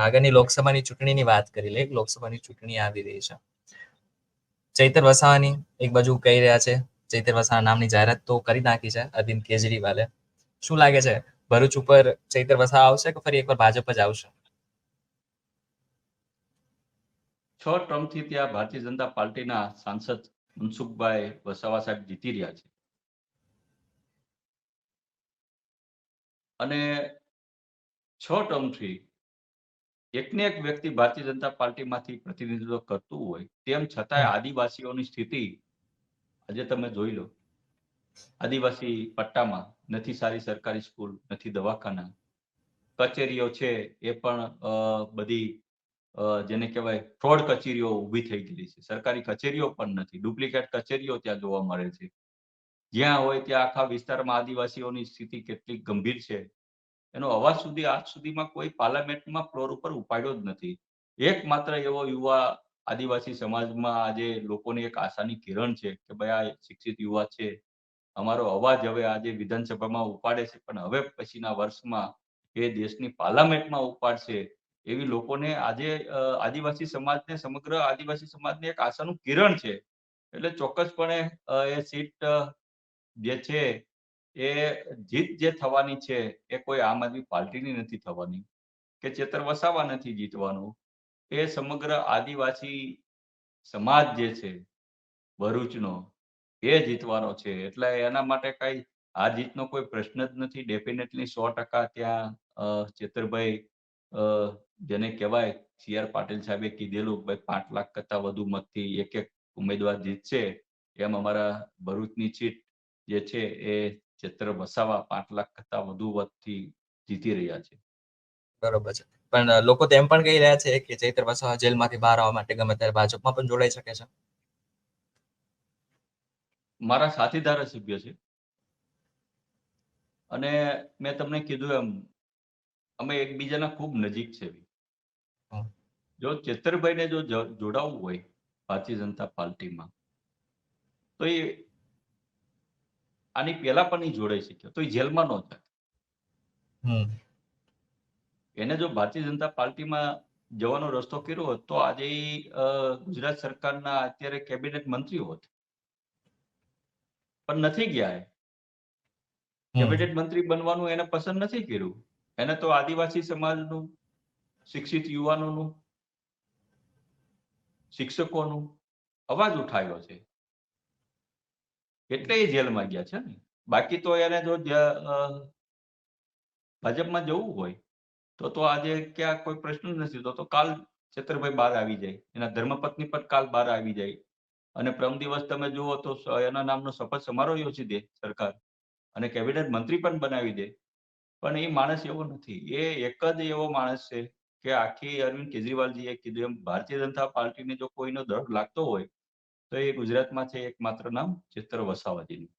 આગળની લોકસભાની ચૂંટણીની વાત કરી લે લોકસભાની ચૂંટણી આવી રહી છે. ચૈતર વસાવાની એક બાજુ કહી રહ્યા છે. ચૈતર વસાવા નામની જાહેરાત તો કરી નાખી છે અરવિંદ કેજરીવાલે. શું લાગે છે? ભરૂચ ઉપર ચૈતર વસાવા આવશે કે ફરી એકવાર ભાજપ જ આવશે? છ ટર્મથી ત્યાં ભારતીય જનતા પાર્ટીના સાંસદ મનસુખભાઈ વસાવા સાહેબ જીતી રહ્યા છે. અને છ ટર્મથી એકને એક વ્યક્તિ ભારતીય જનતા પાર્ટીમાંથી પ્રતિનિધિત્વ કરતું હોય તેમ છતાંય આદિવાસીઓની સ્થિતિ આજે તમે જોઈ લો આદિવાસી પટ્ટામાં નથી સારી સરકારી સ્કૂલ નથી દવાખાના. કચેરીઓ છે એ પણ બધી જેને કહેવાય ફ્રોડ કચેરીઓ ઊભી થઈ ગયેલી છે. સરકારી કચેરીઓ પણ નથી ડુપ્લિકેટ કચેરીઓ ત્યાં જોવા મળે છે. જ્યાં હોય ત્યાં આખા વિસ્તારમાં આદિવાસીઓની સ્થિતિ કેટલી ગંભીર છે એનો અવાજ સુધી, આજ સુધીમાં કોઈ પાર્લામેન્ટમાં ફ્લોર ઉપર ઉપાડ્યો જ નથી. એકમાત્ર એવો યુવા આદિવાસી સમાજમાં આજે લોકોની એક આશાની કિરણ છે કે ભાઈ આ શિક્ષિત યુવા છે. અમારો અવાજ હવે આજે વિધાનસભામાં ઉપાડે છે, પણ હવે પછીના વર્ષમાં એ દેશની પાર્લામેન્ટમાં ઉપાડશે એવી લોકોને આજે આદિવાસી સમાજને, સમગ્ર આદિવાસી સમાજને એક આશાનું કિરણ છે. એટલે ચોક્કસપણે એ સીટ જે છે એ જીત જે થવાની છે, એ કોઈ આમ આદમી પાર્ટીની નથી થવાની. કે ચેતર વસાવા નથી જીતવાનું. એ સમગ્ર આદિવાસી સમાજ જે છે, ભરૂચનો, એ જીતવાનો છે. એટલે એના માટે કઈ આ જીતનો કોઈ પ્રશ્ન જ નથી. ડેફિનેટલી સો ટકા ત્યાં ચેતરભાઈ જેને કહેવાય, સી આર પાટીલ સાહેબે કીધેલું ભાઈ પાંચ લાખ કરતા વધુ મતથી એક એક ઉમેદવાર જીતશે. એમ અમારા ભરૂચની સીટ જે છે, એ ચેત્ર વસાવા પાંચ લાખ કરતા વધુ વધતી જીતી રહ્યા છે. બરોબર છે. પણ લોકો તો એમ પણ કહી રહ્યા છે કે ચૈત્ર વસાવા જેલમાંથી બહાર આવવા માટે ગમે ત્યારે ભાજપમાં પણ જોડાઈ શકે છે. મારા સાથી ધારાસભ્ય છે. અને મેં તમને કીધું એમ અમે એકબીજાના ખૂબ નજીક છે. જો ચેતરભાઈને જો જ- જોડાવવું હોય ભારતીય જનતા પાર્ટીમાં તો એ આની પહેલા પણ નહીં જોડાઈ શક્યો. તો એ જેલમાં ન જાય એને જો ભારતીય જનતા પાર્ટીમાં જવાનો રસ્તો કર્યો હોત તો આજે ગુજરાત સરકારના અત્યારે કેબિનેટ મંત્રી હોત. પણ નથી ગયા કેબિનેટ મંત્રી બનવાનું એને પસંદ નથી કર્યું. એને તો આદિવાસી સમાજનું શિક્ષિત યુવાનોનું શિક્ષકોનું અવાજ ઉઠાવ્યો છે. એટલે જેલમાં ગયા છે ને? બાકી તો એને જો ભાજપમાં જવું હોય, તો તો આજે ક્યાં કોઈ પ્રશ્ન નથી તો કાલ છેતરભાઈ બહાર આવી જાય. એના ધર્મપત્ની પણ કાલ બહાર આવી જાય. અને પ્રમ દિવસ તમે જુઓ તો એના નામનો શપથ સમારોહ યોજી દે સરકાર. અને કેબિનેટ મંત્રી પણ બનાવી દે. પણ એ માણસ એવો નથી. એ એક જ એવો માણસ છે કે આખી અરવિંદ કેજરીવાલજીએ કીધું એમ, ભારતીય જનતા પાર્ટીને જો કોઈનો ડર લાગતો હોય તો એ ગુજરાતમાં છે એકમાત્ર નામ ચિત્ર વસાવાજીનું